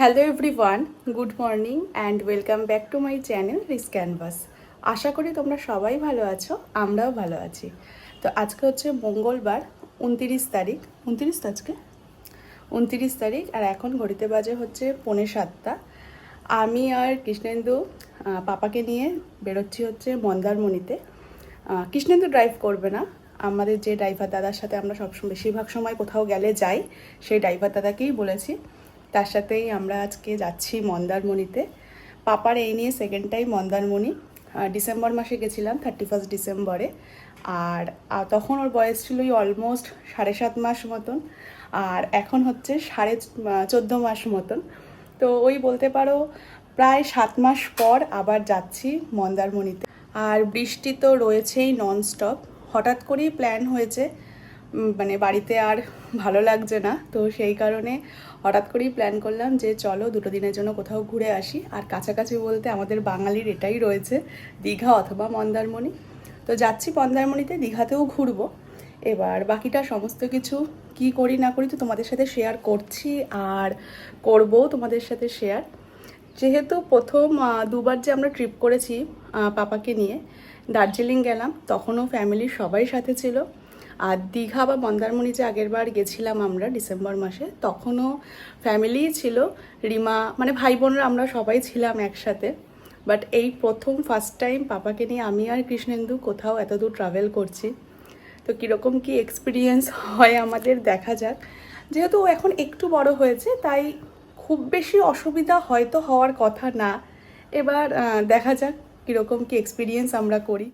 Hello everyone good morning and welcome back to my channel Rhys canvas আশা করি তোমরা সবাই ভালো আছো, আমরাও ভালো আছি। তো আজকে হচ্ছে মঙ্গলবার, উনতিরিশ তারিখ। উনতিরিশ আজকে? উনতিরিশ তারিখ আর এখন ঘড়িতে বাজে হচ্ছে পৌনে সাতটা। আমি আর কৃষ্ণেন্দু পাপাকে নিয়ে বেরোচ্ছি হচ্ছে মন্দারমণিতে। কৃষ্ণেন্দু ড্রাইভ করবে না। আমাদের যে ড্রাইভার দাদার সাথে আমরা সবসময় বেশিরভাগ সময় কোথাও গেলে যাই, সেই ড্রাইভার দাদাকেই বলেছি। তার সাথেই আমরা আজকে যাচ্ছি মন্দারমণিতে। পাপার এই নিয়ে সেকেন্ড টাইম মন্দারমণি। ডিসেম্বর মাসে গেছিলাম থার্টি ফার্স্ট ডিসেম্বরে। আর তখন ওর বয়স ছিল ওই অলমোস্ট সাড়ে সাত মাস মতন। আর এখন হচ্ছে সাড়ে চোদ্দ মাস মতন। তো ওই বলতে পারো প্রায় সাত মাস পর আবার যাচ্ছি মন্দারমণিতে। আর বৃষ্টি তো রয়েছেই ননস্টপ হঠাৎ করেই প্ল্যান হয়েছে মানে বাড়িতে আর ভালো লাগছে না। তো সেই কারণে হঠাৎ করেই প্ল্যান করলাম যে চলো দুটো দিনের জন্য কোথাও ঘুরে আসি। আর কাছাকাছি বলতে আমাদের বাঙালির এটাই রয়েছে, দীঘা অথবা মন্দারমণি। তো যাচ্ছি মন্দারমণিতে, দীঘাতেও ঘুরবো। এবার বাকিটা সমস্ত কিছু কি করি না করি তো তোমাদের সাথে শেয়ার করছি আর করব তোমাদের সাথে শেয়ার যেহেতু প্রথম দুবার যে আমরা ট্রিপ করেছি পাপাকে নিয়ে, দার্জিলিং গেলাম, তখনও ফ্যামিলির সবাই সাথে ছিল। আর দীঘা বা মন্দারমণি যে আগের বার গেছিলাম আমরা ডিসেম্বর মাসে, তখনও ফ্যামিলিই ছিল, রিমা মানে ভাই বোনরা আমরা সবাই ছিলাম একসাথে। বাট এই প্রথম ফার্স্ট টাইম পাপাকে নিয়ে আমি আর কৃষ্ণেন্দু কোথাও এত দূর ট্রাভেল করছি। তো কীরকম কি এক্সপিরিয়েন্স হয় আমাদের দেখা যাক। যেহেতু এখন একটু বড় হয়েছে, তাই খুব বেশি অসুবিধা হয়তো হওয়ার কথা না। এবার দেখা যাক কীরকম কি এক্সপিরিয়েন্স আমরা করি।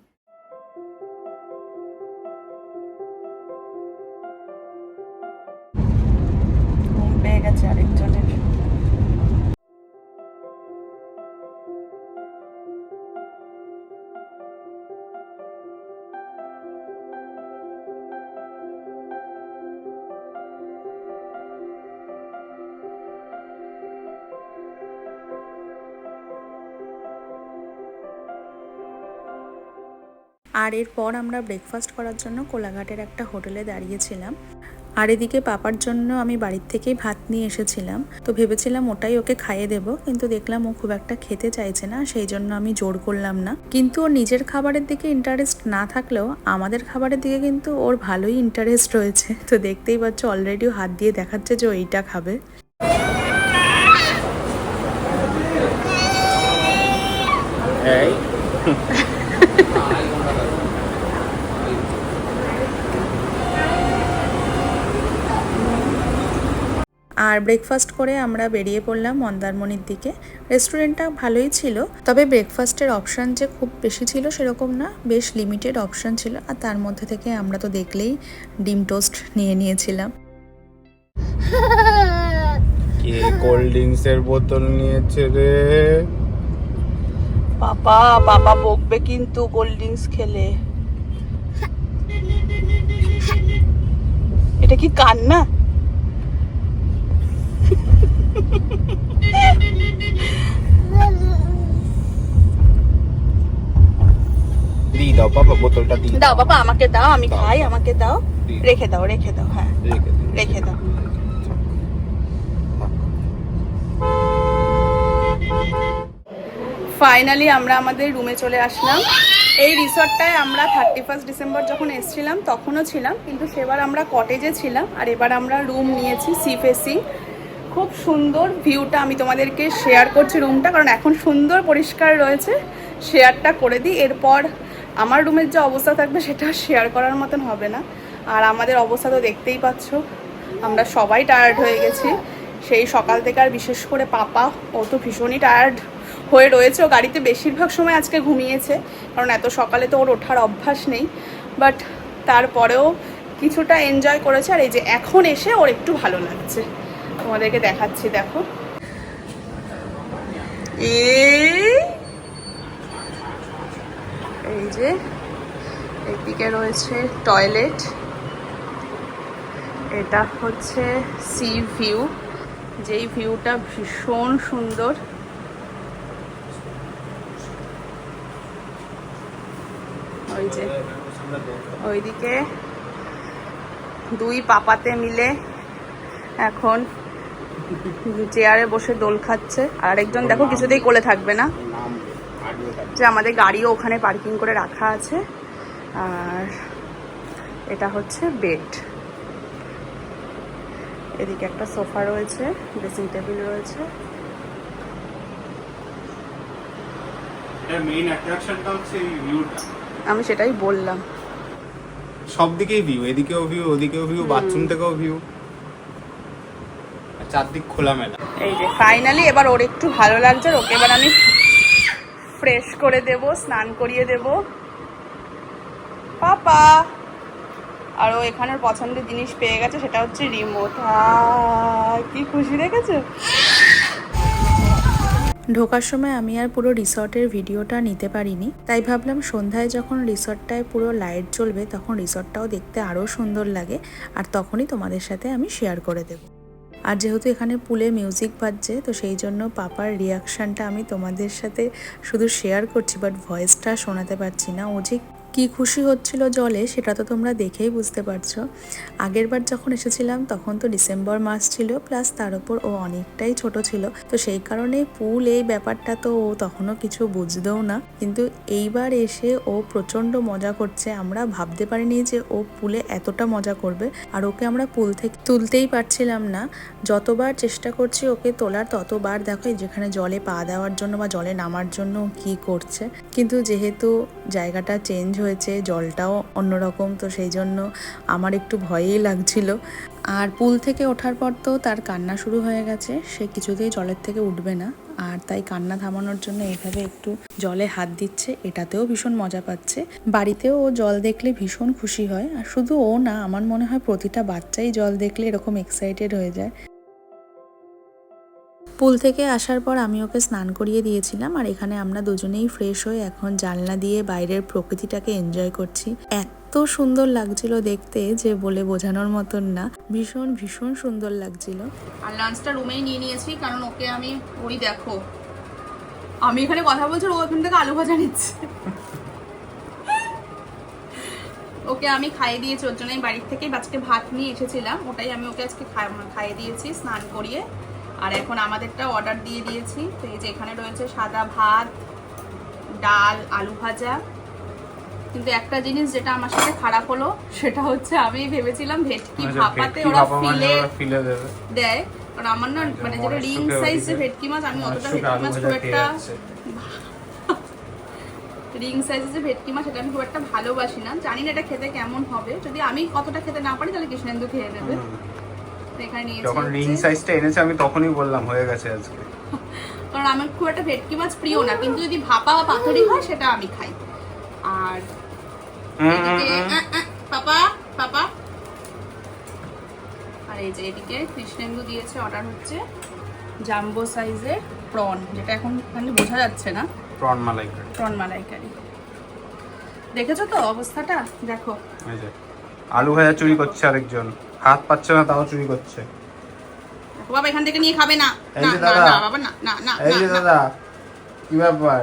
আর এরপর আমরা ব্রেকফাস্ট করার জন্য কোলাঘাটের একটা হোটেলে দাঁড়িয়েছিলাম। আর এদিকে পাপার জন্য আমি বাড়ির থেকেই ভাত নিয়ে এসেছিলাম। তো ভেবেছিলাম ওটাই ওকে খাইয়ে দেব, কিন্তু দেখলাম ও খুব একটা খেতে চাইছে না, সেই জন্য আমি জোর করলাম না। কিন্তু ওর নিজের খাবারের দিকে ইন্টারেস্ট না থাকলেও আমাদের খাবারের দিকে কিন্তু ওর ভালোই ইন্টারেস্ট রয়েছে। তো দেখতেই পাচ্ছ অলরেডি হাত দিয়ে দেখাচ্ছে যে ও এইটা খাবে। এই আর ব্রেকফাস্ট করে আমরা বেরিয়ে পড়লাম মন্দারমণির দিকে। রেস্টুরেন্টটা ভালোই ছিল তবে ব্রেকফাস্টের অপশান যে খুব বেশি ছিল সেরকম না বেশ লিমিটেড অপশান ছিল আর তার মধ্যে থেকে আমরা তো দেখলেই ডিম টোস্ট নিয়ে নিয়েছিলাম। কে কোল্ড ড্রিঙ্কস এর বোতল নিয়েছে রে? পাপা পাপা বকবে কিন্তু কোল্ড ড্রিঙ্কস খেলে। এটা কি কান্না? দাও বাবা বোতলটা দি দাও বাবা আমাকে দাও আমি খাই আমাকে দাও। রেখে দাও রেখে দাও হ্যাঁ। রেখে রেখে দাও। ফাইনালি আমরা আমাদের রুমে চলে আসলাম। এই রিসর্টটায় আমরা থার্টি ফার্স্ট ডিসেম্বর যখন এসেছিলাম তখনও ছিলাম কিন্তু সেবার আমরা কটেজে ছিলাম আর এবার আমরা রুম নিয়েছি সি ফেসিং। খুব সুন্দর ভিউটা আমি তোমাদেরকে শেয়ার করছি রুমটা কারণ এখন সুন্দর পরিষ্কার রয়েছে। শেয়ারটা করে দিই, এরপর আমার রুমের যে অবস্থা থাকবে সেটা শেয়ার করার মতন হবে না। আর আমাদের অবস্থা তো দেখতেই পাচ্ছ, আমরা সবাই টায়ার্ড হয়ে গেছি। সেই সকাল থেকে আর বিশেষ করে পাপা, ও তো ভীষণই টায়ার্ড হয়ে রয়েছে। ও গাড়িতে বেশিরভাগ সময় আজকে ঘুমিয়েছে, কারণ এত সকালে তো ওর ওঠার অভ্যাস নেই। বাট তারপরেও কিছুটা এনজয় করেছে, আর এই যে এখন এসে ওর একটু ভালো লাগছে। তোমাদেরকে দেখাচ্ছি, দেখো। এই যে একদিকে রয়েছে টয়লেট এটা হচ্ছে সি ভিউ যেই ভিউটা ভীষণ সুন্দর। ওই যে, ওইদিকে দুই পাপাতে মিলে এখন চেয়ারে বসে দোল খাচ্ছে। আর আরেকজন দেখো কিছুতেই কোলে থাকবে না। যে আমাদের গাড়িও ওখানে পার্কিং করে রাখা আছে। আর এটা হচ্ছে বেড এদিকে একটা সোফা রয়েছে ড্রেসিং টেবিল রয়েছে। আমি সেটাই বললাম। সব দিকেই ভিউ এদিকেও ভিউ ওদিকেও ভিউ বাথরুম থেকেও ভিউ চারদিক খোলামেলা। এই যে ফাইনালি এবার ওর একটু ভালো লাগছে ওকে এবার আমি ফ্রেশ করে দেব স্নান করিয়ে দেব। পাপা! আর ও এখানে ওর পছন্দের জিনিস পেয়ে গেছে সেটা হচ্ছে রিমোট কি খুশি দেখেছ? ঢোকার সময় আমি আর পুরো রিসর্টের ভিডিওটা নিতে পারিনি তাই ভাবলাম সন্ধ্যায় যখন রিসর্টটায় পুরো লাইট জ্বলবে তখন রিসর্টটাও দেখতে আরও সুন্দর লাগে আর তখনই তোমাদের সাথে আমি শেয়ার করে দেব। আর যেহেতু এখানে পুলে মিউজিক বাজছে, তো সেই জন্য পাপার রিয়াকশানটা আমি তোমাদের সাথে শুধু শেয়ার করছি বাট ভয়েসটা শোনাতে পারছি না। ও যে কী খুশি হচ্ছিল জলে সেটা তো তোমরা দেখেই বুঝতে পারছ। আগের বার যখন এসেছিলাম তখন তো ডিসেম্বর মাস ছিল, প্লাস তার উপর ও অনেকটাই ছোট ছিল। তো সেই কারণে পুল এই ব্যাপারটা তো ও তখনও কিছু বুঝতেও না। কিন্তু এইবার এসে ও প্রচণ্ড মজা করছে। আমরা ভাবতে পারিনি যে ও পুলে এতটা মজা করবে। আর ওকে আমরা পুল থেকে তুলতেই পারছিলাম না। যতবার চেষ্টা করছি ওকে তোলার, ততবার দেখো যেখানে জলে পা দেওয়ার জন্য বা জলে নামার জন্য কি করছে। কিন্তু যেহেতু জায়গাটা চেঞ্জ হয়েছে, জলটাও অন্যরকম, তো সেই জন্য আমার একটু ভয়ই লাগছিল। আর পুল থেকে ওঠার পর তো তার কান্না শুরু হয়ে গেছে, সে কিছুতেই জলের থেকে উঠবে না। আর তাই কান্না থামানোর জন্য এইভাবে একটু জলে হাত দিচ্ছে, এটাতেও ভীষণ মজা পাচ্ছে। বাড়িতেও ও জল দেখলে ভীষণ খুশি হয়, আর শুধু ও না, আমার মনে হয় প্রতিটা বাচ্চাই জল দেখলে এরকম এক্সাইটেড হয়ে যায়। পুল থেকে আসার পর আমি ওকে স্নান করিয়ে দিয়েছিলাম আর এখানে আমরা দুজনেই ফ্রেশ হয়ে এখন জানলা দিয়ে বাইরের প্রকৃতিটাকে এনজয় করছি। এত সুন্দর লাগছিল দেখতে যে বলে বোঝানোর মতন না। ভীষণ ভীষণ সুন্দর লাগছিল। আর লাঞ্চটা রুমেই নিয়ে নিয়েছি, কারণ ওকে আমি, ওই দেখো, আমি এখানে কথা বলছি, ও ওখান থেকে আলু ভাজা নিচ্ছে। ওকে আমি খাইয়ে দিয়েছি, ওর জন্য বাড়ির থেকেই, আজকে ভাত নিয়ে এসেছিলাম, ওটাই আমি ওকে আজকে খাই- খাইয়ে দিয়েছি, স্নান করিয়ে। আর এখন আমাদেরটা অর্ডার দিয়ে দিয়েছি। তো এই যে এখানে রয়েছে সাদা ভাত ডাল আলু ভাজা। কিন্তু একটা জিনিস যেটা আমার সাথে খারাপ হলো সেটা হচ্ছে আমি ভেবেছিলাম ভেটকি আচ্ছা, ভাপাতে ওরা ফিলে দেয়। কারণ আমার না মানে যেটা রিং সাইজ যে ভেটকি মাছ আমি অতটা ভেটকি মাছ খুব একটা রিং সাইজের যে ভেটকি মাছ সেটা আমি খুব একটা ভালোবাসি না। জানি না এটা খেতে কেমন হবে। যদি আমি অতটা খেতে না পারি তাহলে কৃষ্ণেন্দু খেয়ে নেবে। যখন রিং সাইজটা এনেছে আমি তখনই বললাম হয়ে গেছে আজকে। কারণ আমার খুব একটা ভেটকি মাছ প্রিয় না কিন্তু যদি ভাপা বা পাথরি হয় সেটা আমি খাই। আর পাপা পাপা। আর এই যে এদিকে কৃষ্ণেন্দু দিয়েছে অর্ডার হচ্ছে জাম্বো সাইজের প্রন যেটা এখন এখানে বোঝা যাচ্ছে না। প্রন মালাইকারি। প্রন মালাইকারি। দেখেছ তো অবস্থাটা? দেখো। আলু ভাজা চুরি করছে আরেকজন। হাত পাচ্ছে না তাও চুরি করছে। বাবা এখান থেকে নিয়ে খাবে না। না না বাবা না না না এই যে। দাদা কি ব্যাপার?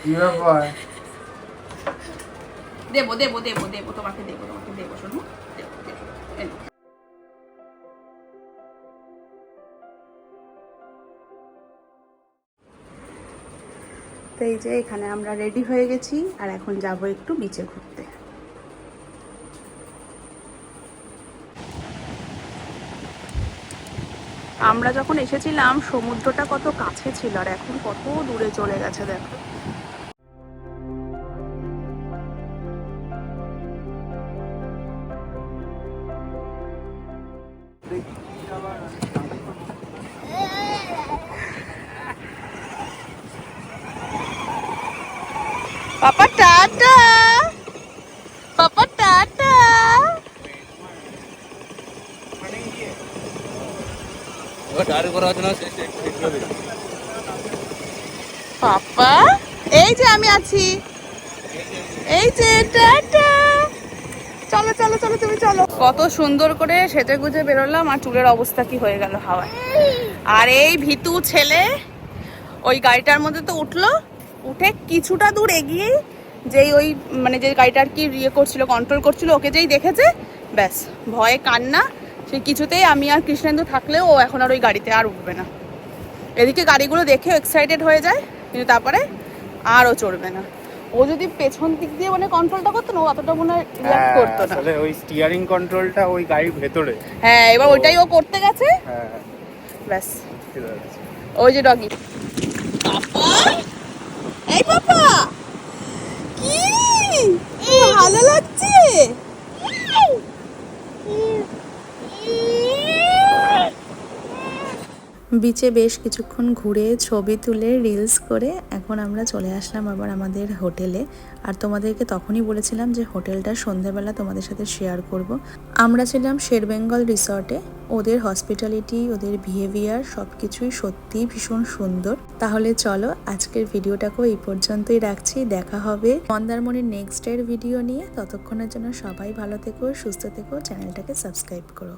কি ব্যাপার? দেবো দেবো দেবো দেবো তোমাকে দেবো তোমাকে দেবো শোনো। তো এই যে এখানে আমরা রেডি হয়ে গেছি আর এখন যাব একটু বিচে ঘুরতে। আমরা যখন এসেছিলাম, সমুদ্রটা কত কাছে ছিল আর এখন কত দূরে চলে গেছে, দেখো। পাপা টাটা পাপা টাটা পাপা, এই যে আমি আছি। এই যে চলো চলো চলো, তুমি চলো। কত সুন্দর করে সেজে গুজে বেরোলাম আর চুলের অবস্থা কি হয়ে গেল হাওয়ায়। আর এই ভিতু ছেলে ওই গাড়িটার মধ্যে তো উঠল। উঠে কিছুটা দূর এগিয়ে যেই ওই মানে যে গাড়িটার কি ইয়ে করছিল কন্ট্রোল করছিল, ওকে যেই দেখেছে, ব্যাস, ভয়ে কান্না। সে কিছুতেই আমি আর কৃষ্ণেন্দু থাকলেও ও এখন আর ওই গাড়িতে আর উঠবে না। এদিকে গাড়িগুলো দেখে এক্সাইটেড হয়ে যায় কিন্তু তারপরে আর ও চড়বে না। ও যদি পেছন দিক দিয়ে মানে কন্ট্রোলটা করতো না ও অতটা মনে হয় রিয়াক্ট হ্যাঁ, করতো না। আসলে ওই স্টিয়ারিং কন্ট্রোলটা ওই গাড়ির ভেতরে। হ্যাঁ এবার ওইটাই ও করতে গেছে। হ্যাঁ। ব্যাস। ওই যে ডগি এই পাপা কি ভালো লাগছে বিচে বেশ কিছুক্ষণ ঘুরে ছবি তুলে রিলস করে এখন আমরা চলে আসলাম আবার আমাদের হোটেলে। আর তোমাদেরকে তখনই বলেছিলাম যে হোটেলটা সন্ধেবেলা তোমাদের সাথে শেয়ার করব। আমরা ছিলাম শেরবেঙ্গল রিসর্টে ওদের হসপিটালিটি ওদের বিহেভিয়ার সব কিছুই সত্যিই ভীষণ সুন্দর। তাহলে চলো আজকের ভিডিওটাকেও এই পর্যন্তই রাখছি। দেখা হবে মন্দারমণির নেক্সট এর ভিডিও নিয়ে। ততক্ষণের জন্য সবাই ভালো থেকো, সুস্থ থেকো চ্যানেলটাকে সাবস্ক্রাইব করো।